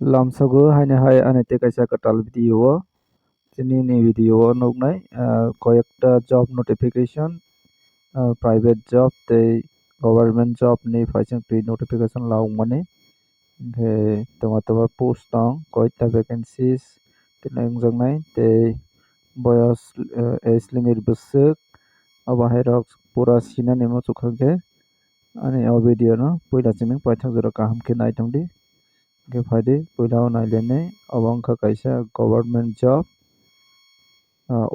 haine hai anite kaisa katal video o chini ni video o nugnai কয়েকটা notification private job tei government job ni paising tui notification laukmani hingke tongma toma post tong koita vacancies tini wngjaknai tei boyos age limit bwswk abo hai rok pura sinani muchuk kei ani o video no puila chiming paithak jora kaham khe naitongdi hingke faide puila o nailainai obo wngkha kaisa government job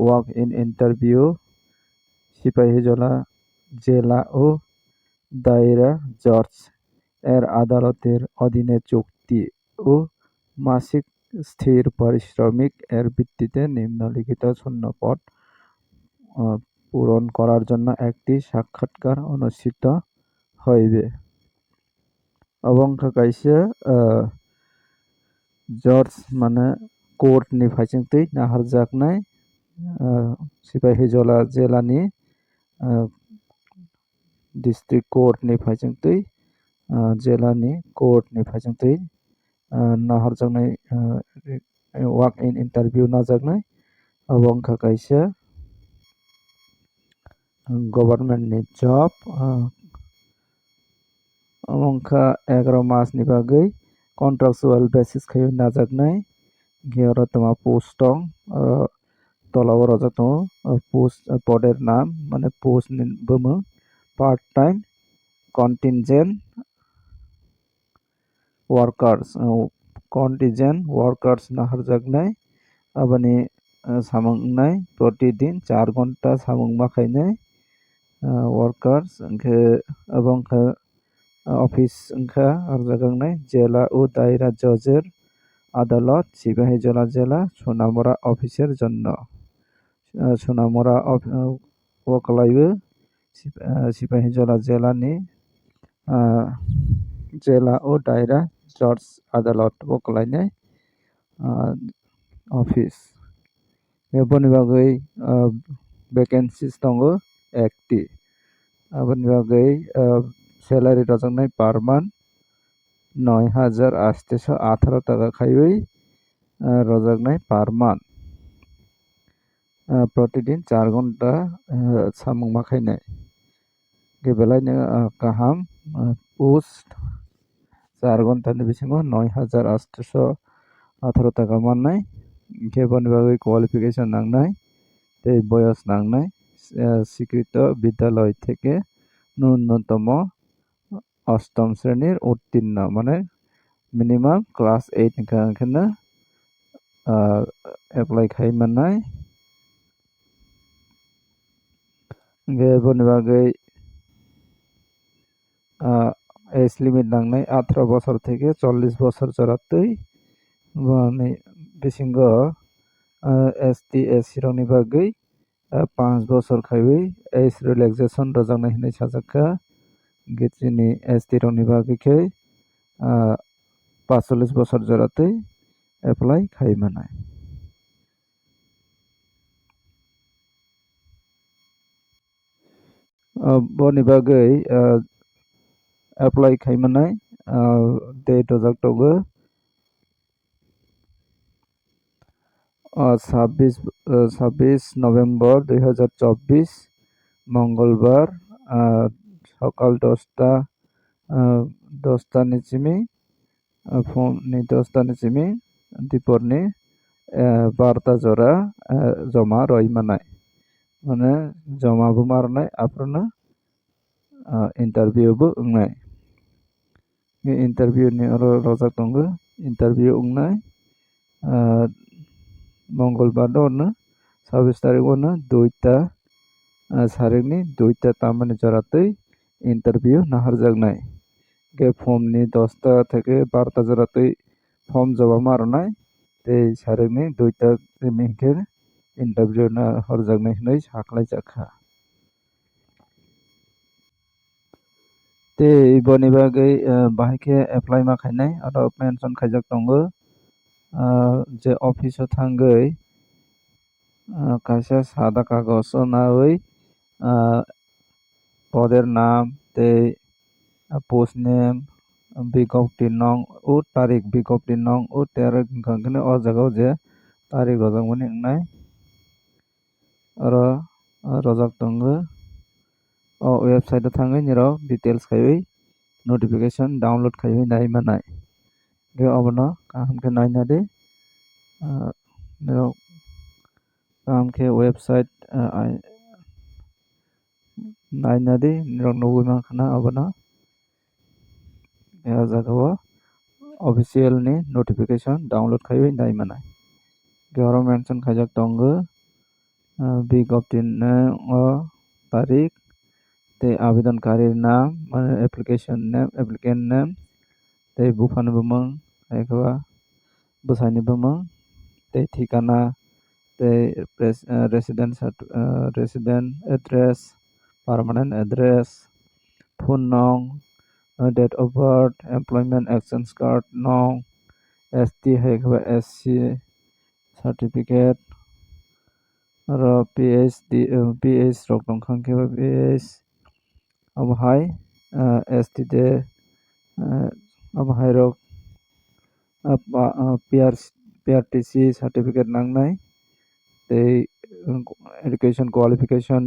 work in interview Sepahijala জেলা ও দায়রা জজ। এর আদালতের অধীনে চুক্তি ও মাসিক স্থির পারিশ্রমিক এর ভিত্তিতে নিম্নলিখিত শূন্যপদ পূরণ করার জন্য একটি সাক্ষাৎকার অনুষ্ঠিত হইবে। অবংখ্যা কাইসে जर्ज माने कर्टनि फायजोंथै नाहारजाबनाय सिपाहिजला जिल्लानि डिस्ट्रिक्ट कर्टनि फायजोंथै जिल्लानि कर्टनि फायजोंथै नाहारजाबनाय वाक इन इन्टारभिउ नाजाबनाय अबंखा कायसे गभर्नमेन्टनि जब अबंखा एगार' मासनि बागै egaroh mas ni bagui contractual basis khai najaknai hingke oro toma post tong tola o rojak tongo post poder naam mane post ni bomong part time contingent workers contingent workers naharjaknai aboni office সংখ্যা আরজাগাংনায় জেলা ও দায়রা জজের আদালত সিপাহী জেলা জেলা সোনামরা অফিসের জন্য। সোনামরা ওকলাইও সিপাহী জেলা জেলানি জেলা ও দায়রা জজ আদালত ওকলাইনায় অফিস। এপনি বাগৈ ভ্যাকেন্সিস দङ একটি। এপনি বাগৈ স্যালারি রচনায় পার মান নয় হাজার আটশো আঠারো টাকা খাইবেই রজনায় পার মান প্রতিদিন চার ঘণ্টা সামুং মাখাই নেয় বেলায় কাহাম পোস্ট চার ঘন্টানি বিসিমো নয় হাজার আটশো আঠারো টাকা মাননাই খেবন বাগৈ কোয়ালিফিকেশন নাংনাই তে বয়স নাংনাই স্বীকৃত বিদ্যালয় থেকে ন্যূনতম অষ্টম শ্রেণির উত্তীর্ণ মানে মিনিমাম ক্লাস এইট এখানে এপ্লাই খাই মানায় बेनि बागै एज लिमिट नांनाय आथ्र' बसर थेके चल्लिस बसर जरातै माने बिसिंग एस टि एस सिरनि बागै पाँच बसर खाइबै एज रिलेक्सेसन रजानाय होनाय साजाखा ગેચીની સ્થિરોની ભાગીખે પાસોલીસ બસર જરાતે એપ્લાય ખાઈ મનાય બની ભાગે એપ્લાય ખાઈ મનાય ડેટ ઓફ ઓક્ટોબર ছাব্বিশ ছাব্বিশ নভেম্বর দুই হাজার চব্বিশ মঙ্গলবার সকাল দশটা দশটা নিচিমি ফোনি দশটা নিচিমি দুপৰনি বাৰটা জৰা জমা ৰহিমানাই মানে জমাবো মারনাই আপনার ইন্টারভিউবো উংনাই बे इन्टारभिउनि आरो रजाक दङ इन्टारभिउ उंनाय मंगलबार अनो साबिस तारिख अनो दुइता सारिखनि दुइता तामानि जरातै ইন্টারভিউ নাহার জাগনাই গে ফর্মনি দশটা থেকে বারোটা জরাতেই ফর্ম জমা মারনাই এই সারেকনি দুইটা মিহিকের ইন্টারভিউ না হরজাগনাই হनै সাকলাই te iboni bagui bahai apply ma khainai aro mention khaijak tongo je office o thangui kaisa সাদা কাগজ ও নাওই পদের নাম তে পোস্ট নেম tarik biজ্ঞপ্তি nong o terak wngkha khe o jaga o je tarik rojakmani wngnai oro rojak tongo o website o thangui nirok details khaiui notification download khaiui nai manai khe obono kaham khe nainadi nirok kaham khe website nainadi nirok nugui mankha na obono o jagao official ni notification download khaiui nai manai khe oro mention khaijak tongo biজ্ঞপ্তি o tarik tei abedonkari naam mane application name applicant name tei buphani bumung aikaha bwsaini bumung tei permanent address phone nong date of birth employment exchange card nong ST haikaba SC PhD PH rok tongkha khe PH abo hai ST de abo hai rok PRTC certificate nangnai tei education qualification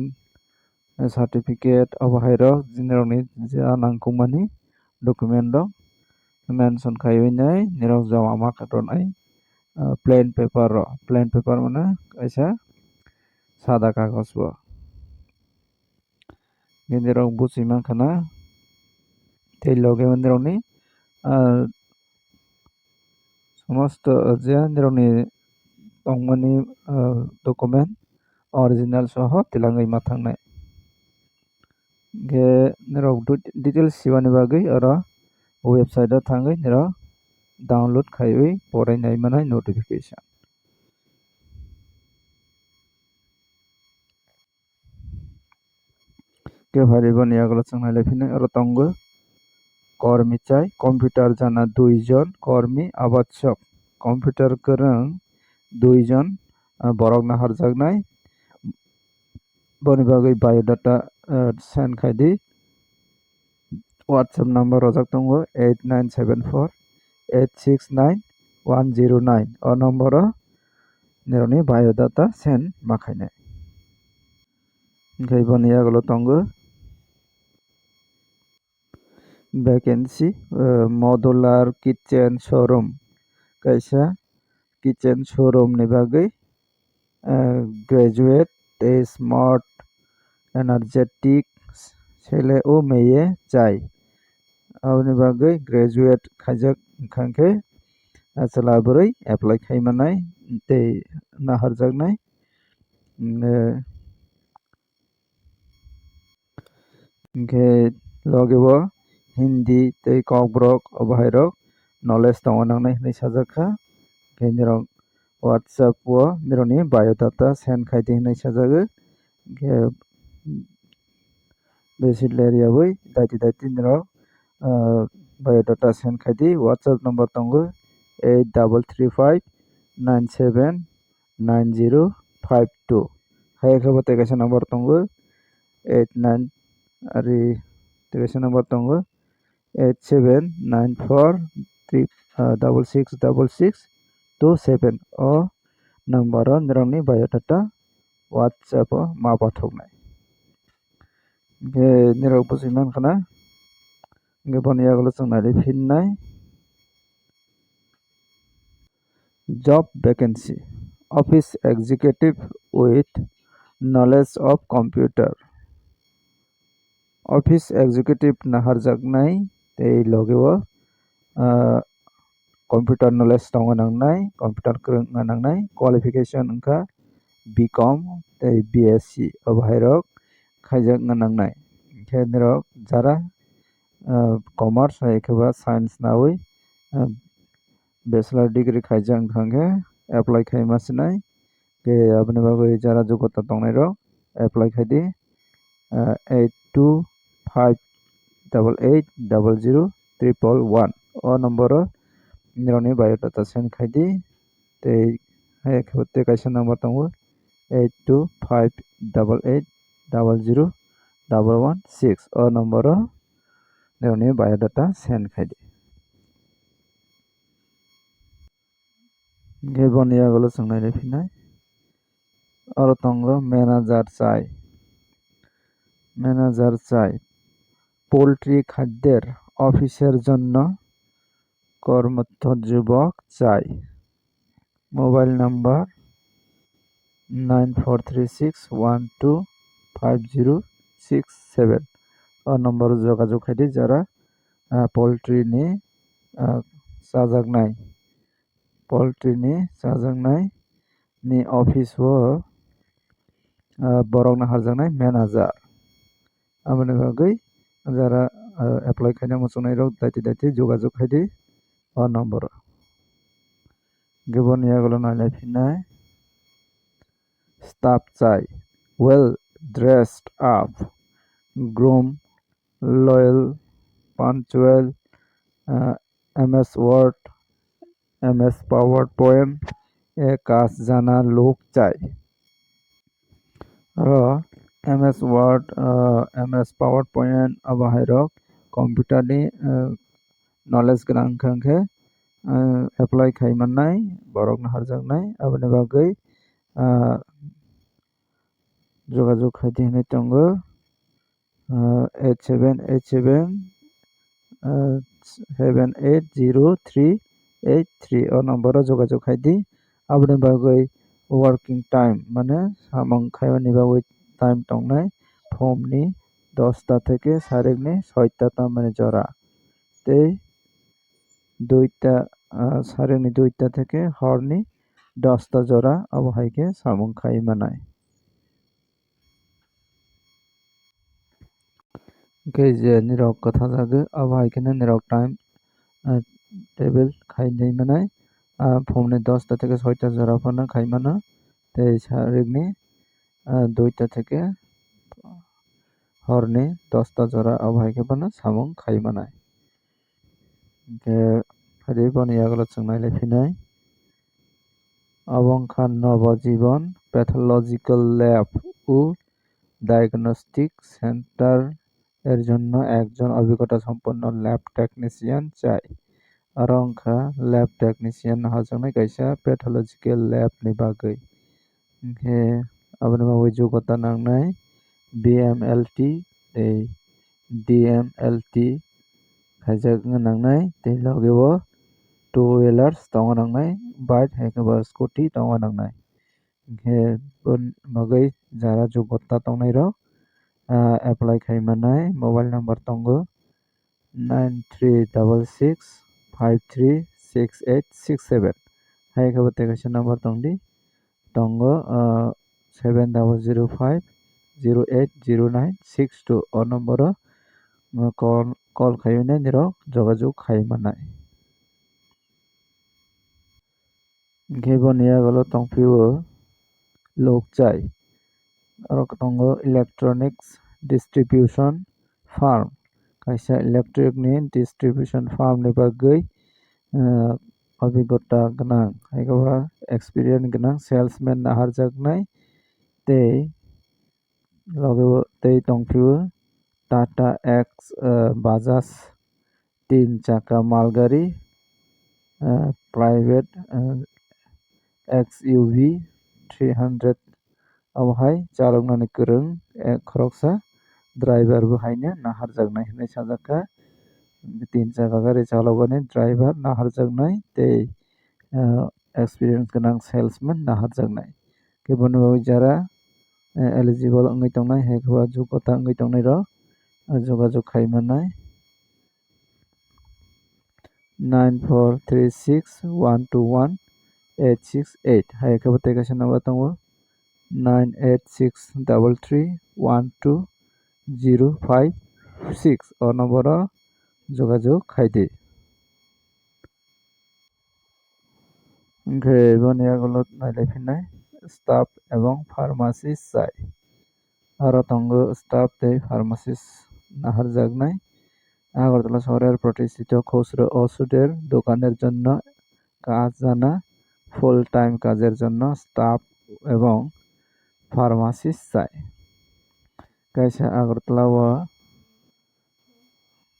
certificate abo hai rok nirok ni ja nangkukmani document rok mention khaiui nai nirok jama ma katonai plain paper ro plain paper mane kaisa sada kagoj bo nirok buchui mankha na tei loge o nirok ni সমস্ত যে tilangui ma bagui oro website o thangui nirok download khaiui porai nai manai notification khe phaire boni yagola chung nailaiphina oro tongo কর্মী চাই computer জানা দুইজন কর্মী আবশ্যক computer गोरों দুইজন borok no harjaknai boni bagui biodata send khaidi whatsapp number rojak tongo 8974 869 109 o number o nirokni biodata send ma khainai hingke boni yagola tongo vacancy modular kitchen showroom kaisa kitchen showroom ni bagui graduate tei smart energetic ছেলে ও মেয়ে চাই bagui graduate khaijak wngkha khe chela boroi apply khaimanai tei naharjaknai hingke loge o hindi tei kokborok abo hai rok knowledge sajakha khe nirok whatsapp o nirokni biodata send khaite hinui sajago khe basically rewui daiti daiti nirok biodata send khaidi whatsapp number tongo 8335 979052 hai khabo tei kaisa number tongo 89 ari tei kaisa number tongo eight seven nine four three double six double six two seven o number o nirokni biodata whatsapp o ma pathoknai hingke nirok buchui mankha na hingke boni yagola chung nailaiphennai job vacancy office executive with knowledge of computer office executive naharjaknai tei loge o computer knowledge tongo nangnai computer kwrwng ongna nangnai qualification wngkha bcom tei bsc abo hai rok khaijak ongna nangnai hingke norok jara commerce hai khe science nawi bachelor degree khaijak wngkha khe apply khaima chinai ನಿರೋಣಿ biodata send ಖಾಯ್ದಿ ತೆ এক হতে কাছে number তঙ্গ eight two five double eight double zero double one six ও নম্বর নিরোণী biodata send খাইদি বনিয়াগুলো সোনাইলে ফিনাই আর তঙ্গ ম্যানেজার চাই ম্যানেজার চাই পোলট্রি খাদ্যের অফিসের জন্য কর্মত যুবক চাই। Mobile number nine four three six one two five zero six seven. নম্বর যোগাযোগ আইডি যারা পোলট্রি নিয়ে সাজাক নাই, পোলট্রি নিয়ে সাজাক নাই নি অফিস ও বরগনা হারজানায় ম্যানেজার। আমার বাকি যারা অ্যাপ্লাই খাইনা মোচনাইরাও দায়িত্ব দায়িত্ব যোগাযোগ খাইদি ও নম্বর। গেবনিয়াগুলো নয় ফিনায়। স্তাপ চাই। Well dressed up groom loyal punctual M S Word M S PowerPoint এ কাজ জানা লোক চাই। র M S Word M S PowerPoint অবাহিরক কম্পিউটারে खांखे एप्लाइ खालामनाय बरकनो हारजांनाय आबनि बागै যোগাযোগ খাইতে হনে তঙ্গ eight seven eight seven seven eight zero three eight three ও নম্বরে যোগাযোগ খাইদি আপনি বাগৈ ওয়ার্কিং টাইম মানে সামং খাইবানি বাগৈ টাইম টংনাই फुंनि दसथा থেকে সারেগনি ছয়টা তামানে জরা তেই দুইটা সারেগনি দুইটা থেকে হরনি দশটা জরা আবহাইকে সামং খাইমানায় যে নিরক কথা জাগে আবহাইকে নিরক টাইম টেবিল খাইনাই মানায় फुंनि দশটা থেকে ছয়টা জরা ফানা খাইমানা তেই সারেগনি দুইটা থেকে हरनि दसता जरा अबहायके बानो सामुं खाइमानाय के রিবন ইয়াগলোচনায় লেখি নাই। অবংখান নবজীবন প্যাথোলজিক্যাল ল্যাব ও ডায়াগনস্টিক সেন্টার এর জন্য একজন অভিজ্ঞতা সম্পন্ন ল্যাব টেকনিশিয়ান চাই। রংখা ল্যাব টেকনিশিয়ান হজনে গাইসা প্যাথোলজিক্যাল ল্যাবनि बागै घे আপনি মাবৈ যোগ্যতা নাंनाय বিএমএলটি এই DMLT DMLT khaijak nangnai tei loge o two wheelers tongo nangnai bike haike bo scooty tongo nangnai hingke bagui jara joggota tongnai rok apply khaimanai mobile number tongo nine three double six five three six eight six seven haike bo tei kaisa number tongdi tongo seven double zero five zero eight zero nine six two ও নম্বর call call খাইউনে নির যোগাযোগ খাই মানায় ঘেব নিয়া গেল তংফিও লোক চাই। আর তঙ্গ ইলেকট্রনিক্স ডিস্ট্রিবিউশন ফার্ম। কাইসা ইলেকট্রিক নি ডিস্ট্রিবিউশন ফার্ম নিবা গই অভিজ্ঞতা গনাং। আইগবা এক্সপিরিয়েন্স গনাং, সেলসম্যান নাহার জাগনাই তে লগে তে তংফিও tongphio Tata X Bajaj tin chaka malgari private XUV 300 awhai chaloknani kwrwng khoroksa driver bo haine naharjaknai hinui sajaka tin chaka gari chalokani driver naharjaknai tei experience gonak salesman naharjaknai keboni jara eligible wngoi tongnai haikhe joগ্যতা wngoi tongnai rok যোগাযোগ খাইমা নাই। Nine four three six one two one eight six eight. হ্যাঁ, হাইকাবো তেকাশে number তোমার nine eight six double three one two zero five six. অ নম্বর যোগাযোগ খাইতে ঘেবনিয়াগুলোত নাইলে ফিনাই স্টাফ এবং ফার্মাসিস্ট চাই। ভারতঙ্গ স্টাফ দেয় ফার্মাসিস্ট। নাহারজাগনাই আগরতলা শহরের প্রতিষ্ঠিত খুচরো ওষুধের দোকানের জন্য কাজ জানা ফুল টাইম কাজের জন্য স্টাফ এবং ফার্মাসিস্ট চাই। কাইসা আগরতলা ও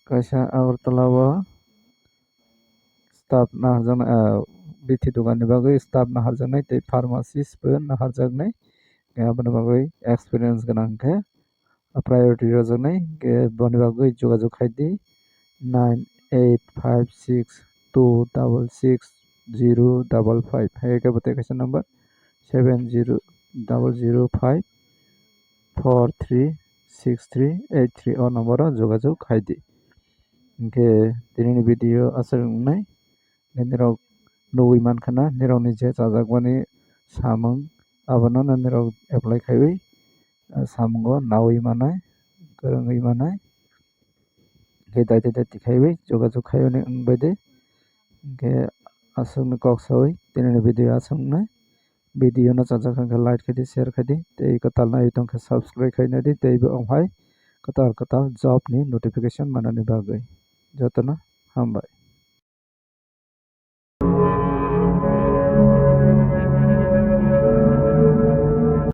কাইসা আগরতলা ও স্টাফ নাহারজাগনাই bithi dugan ni bagui staff naharjaknai tei pharmacist bo naharjaknai aboni bagui experience gonan khe priority rojaknai hingkhe boni bagui jogajog khai di nine eight five six two double six zero double five hai khe bo kaisa number seven zero double zero five four three six three eight three o number o jogajog khai di hingkhe tini ni video asok wngnai nirok nugui mankha na nirok ni je chajakmani samung abono nirok apply khaiui samung o nawui manai kwrwngui manai hingkhe daiti daiti khaiui jogajog khaiyui wngbai de hingkhe asokno kok saui tini ni video asok wngnai video no chajak wngkha like khai di share khai di tei kwtal naiui tongkha subscribe khai nai di notification manani bagui jotono hambai.